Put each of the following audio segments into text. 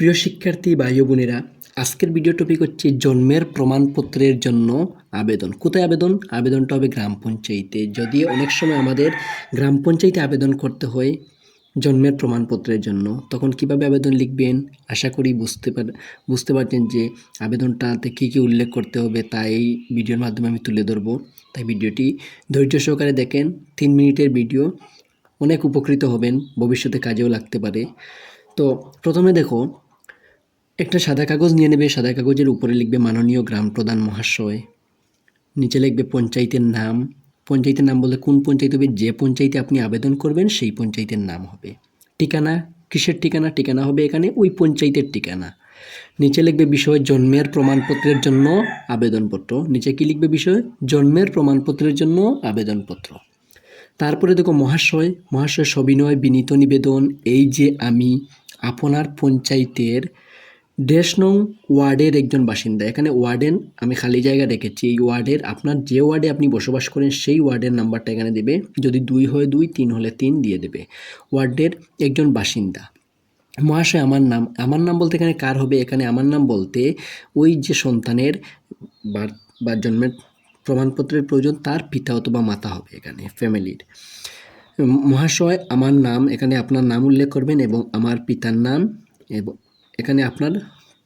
প্রিয় শিক্ষার্থী ভাই বোনেরা, আজকের ভিডিও টপিক হচ্ছে জন্মের প্রমাণপত্রের জন্য আবেদন। কোথায় আবেদন? আবেদনটা হবে গ্রাম পঞ্চায়েতে। যদি অনেক সময় আমাদের গ্রাম পঞ্চায়েতে আবেদন করতে হয় জন্মের প্রমাণপত্রের জন্য, তখন কীভাবে আবেদন লিখবেন? আশা করি বুঝতে পার, বুঝতে পারছেন যে আবেদনটাতে কী কী উল্লেখ করতে হবে, তা এই ভিডিওর মাধ্যমে আমি তুলে ধরবো। তাই ভিডিওটি ধৈর্য সহকারে দেখেন, তিন মিনিটের ভিডিও অনেক উপকৃত হবেন, ভবিষ্যতে কাজেও লাগতে পারে। তো প্রথমে দেখো একটা সাদা কাগজ নিয়ে নেবে, সাদা কাগজের উপরে লিখবে মাননীয় গ্রাম প্রধান মহাশয়। নিচে লিখবে পঞ্চায়েতের নাম। পঞ্চায়েতের নাম বলতে কোন পঞ্চায়েত হবে? যে পঞ্চায়েতে আপনি আবেদন করবেন, সেই পঞ্চায়েতের নাম হবে। ঠিকানা? কিসের ঠিকানা? ঠিকানা হবে এখানে, ওই পঞ্চায়েতের ঠিকানা। নিচে লিখবে বিষয় জন্মের প্রমাণপত্রের জন্য আবেদনপত্র। নিচে কি লিখবে বিষয়? জন্মের প্রমাণপত্রের জন্য আবেদনপত্র। তারপরে দেখো মহাশয়। মহাশয় সবিনয় বিনীত নিবেদন। এই যে আমি, আপনার পঞ্চায়েতের দেশ নং ওয়ার্ডের একজন বাসিন্দা। এখানে ওয়ার্ডেন আমি খালি জায়গা রেখেছি। এই ওয়ার্ডের আপনার যে ওয়ার্ডে আপনি বসবাস করেন, সেই ওয়ার্ডের নাম্বারটা এখানে দেবে। যদি দুই হয় দুই, তিন হলে তিন দিয়ে দেবে। ওয়ার্ডের একজন বাসিন্দা। মহাশয়, আমার নাম আমার নাম বলতে এখানে কার হবে? এখানে আমার নাম বলতে ওই যে সন্তানের বা- জন্মের প্রমাণপত্রের প্রয়োজন, তার পিতা অথবা মাতা হবে এখানে, ফ্যামিলির। মহাশয়, আমার নাম, এখানে আপনার নাম উল্লেখ করবেন এবং আমার পিতার নাম এবং এখানে আপনার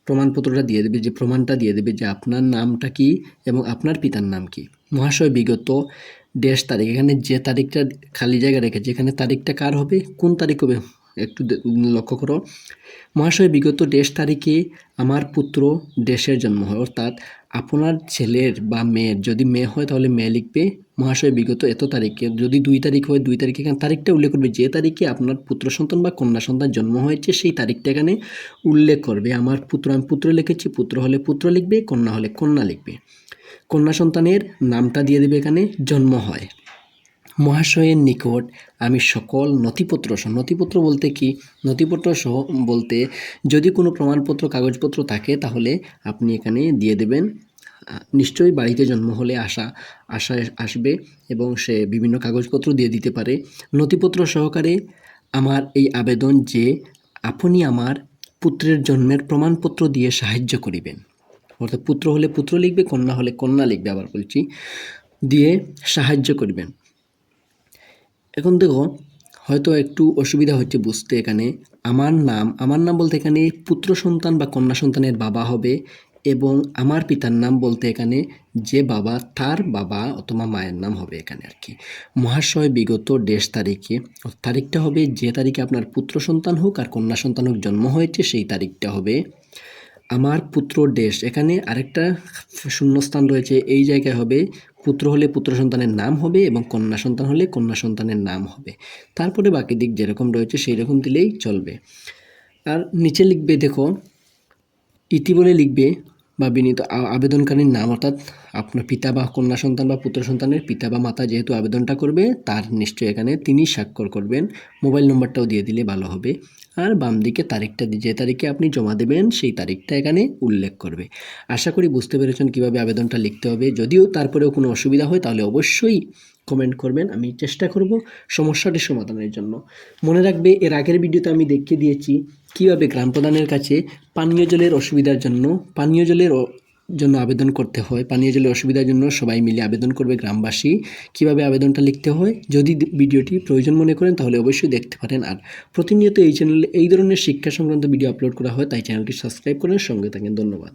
প্রমাণপত্রটা দিয়ে দেবে, যে প্রমাণটা দিয়ে দেবে যে আপনার নামটা কি এবং আপনার পিতার নাম কি। মহাশয় বিগত দেশ তারিখ, এখানে যে তারিখটা খালি জায়গা রেখেছে, এখানে তারিখটা কার হবে? কোন তারিখ হবে? একটু লক্ষ্য করো। মহাশয়, বিগত দেশ তারিখে আমার পুত্র দেশের জন্ম হয়। অর্থাৎ আপনার ছেলের বা মেয়ের যদি মেয়ে হয়, তাহলে মেয়ে লিখবে, মহাশয়, বিগত এত তারিখে, যদি দুই তারিখ হয়, দুই তারিখে এখানে তারিখটা উল্লেখ করবে। যে তারিখে আপনার পুত্র সন্তান বা কন্যা সন্তান জন্ম হয়েছে, সেই তারিখটা এখানে উল্লেখ করবে। আমার পুত্র, আমি পুত্র লিখেছি, পুত্র হলে পুত্র লিখবে, কন্যা হলে কন্যা লিখবে। কন্যা সন্তানের নামটা দিয়ে দেবে এখানে, জন্ম হয়। মহাশয়ের নিকট আমি সকল নথিপত্র সহ, নথিপত্র বলতে কি? নথিপত্র সহ বলতে যদি কোনো প্রমাণপত্র, কাগজপত্র থাকে, তাহলে আপনি এখানে দিয়ে দেবেন। নিশ্চয়ই বাড়িতে জন্ম হলে আসা আসা আসবে এবং সে বিভিন্ন কাগজপত্র দিয়ে দিতে পারে। নথিপত্র সহকারে আমার এই আবেদন যে আপনি আমার পুত্রের জন্মের প্রমাণপত্র দিয়ে সাহায্য করিবেন। অর্থাৎ পুত্র হলে পুত্র লিখবে, কন্যা হলে কন্যা লিখবে আবার বলছি, দিয়ে সাহায্য করবেন। এখন দেখো, হয়তো একটু অসুবিধা হচ্ছে বুঝতে এখানে। আমার নাম আমার নাম বলতে এখানে পুত্র সন্তান বা কন্যা সন্তানের বাবা হবে এবং আমার পিতার নাম বলতে এখানে যে বাবা, তার বাবা অথবা মায়ের নাম হবে এখানে আর কি। মহাশয় বিগত দেশ তারিখে তারিখটা হবে যে তারিখে আপনার পুত্র সন্তান হোক আর কন্যা সন্তান হোক জন্ম হয়েছে সেই তারিখটা হবে। আমার পুত্র দেশ। এখানে আরেকটা শূন্যস্থান রয়েছে। এই জায়গায় হবে পুত্র হলে পুত্র সন্তানের নাম হবে এবং কন্যা সন্তান হলে কন্যা সন্তানের নাম হবে। তারপরে বাকি দিক যেরকম রয়েছে সেই রকম দিলেই চলবে। আর নিচে লিখবে, দেখো, ইতি বলে লিখবে বা বিনীত আবেদনকারীর নাম অর্থাৎ আপনার পিতা বা কন্যা সন্তান বা পুত্র সন্তানের পিতা বা মাতা যেহেতু আবেদনটা করবে, তার নিশ্চয়ই এখানে তিনি স্বাক্ষর করবেন। মোবাইল নম্বরটাও দিয়ে দিলে ভালো হবে। আর বাম দিকে তারিখটা, যে তারিখে আপনি জমা দেবেন, সেই তারিখটা এখানে উল্লেখ করবে। আশা করি বুঝতে পেরেছেন কীভাবে আবেদনটা লিখতে হবে। যদিও তারপরেও কোনো অসুবিধা হয়, তাহলে অবশ্যই কমেন্ট করবেন, আমি চেষ্টা করব সমস্যাটি সমাধানের জন্য। মনে রাখবে, এর আগের ভিডিওতে আমি দেখিয়ে দিয়েছি কীভাবে গ্রাম প্রধানের কাছে পানীয় জলের অসুবিধার জন্য, পানীয় জলের জন্য আবেদন করতে হয়। পানীয় জলের অসুবিধার জন্য সবাই মিলে আবেদন করবে গ্রামবাসী, কীভাবে আবেদনটা লিখতে হয়। যদি ভিডিওটি প্রয়োজন মনে করেন, তাহলে অবশ্যই দেখতে পারেন। আর প্রতিনিয়ত এই চ্যানেলে এই ধরনের শিক্ষা সংক্রান্ত ভিডিও আপলোড করা হয়, তাই চ্যানেলটি সাবস্ক্রাইব করেন সঙ্গে থাকেন। ধন্যবাদ।